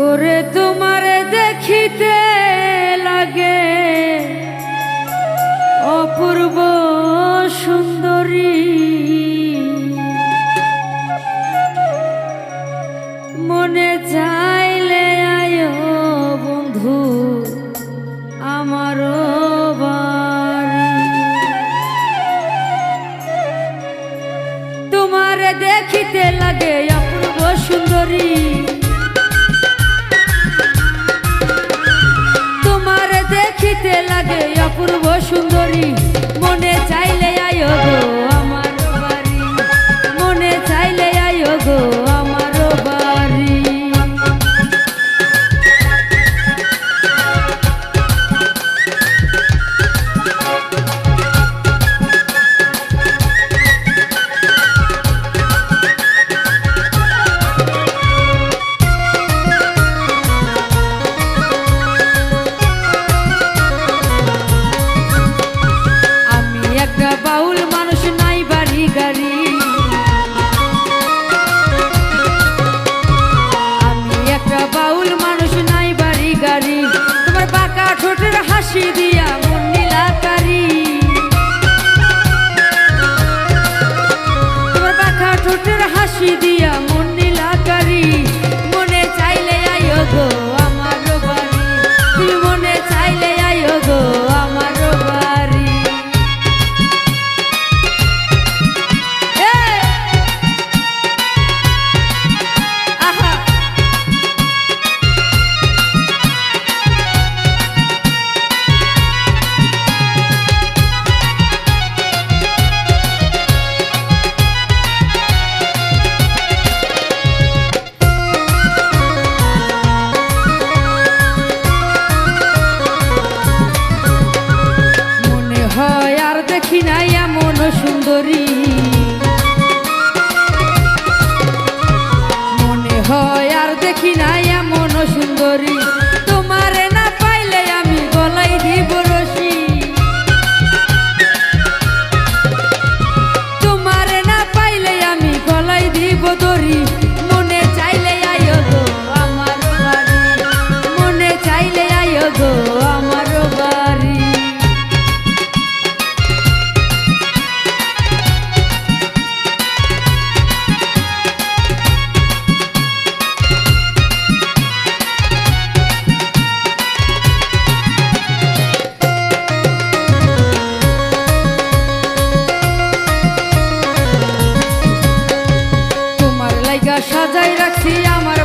ভোরে তোমার দেখিতে লাগে। অপূর্ব সুন্দরী। মনে চাইলে আয় বন্ধু, আমারও তোমার দেখিতে লাগে অপূর্ব সুন্দরী। she did. সুন্দরী মনে হয় আর দেখি নাই এমন সুন্দরী। তোমারে না পাইলে আমি গলাই দিব রসি তোমারে না পাইলে আমি গলাই দিব দরি সাজাই রাখছি আমার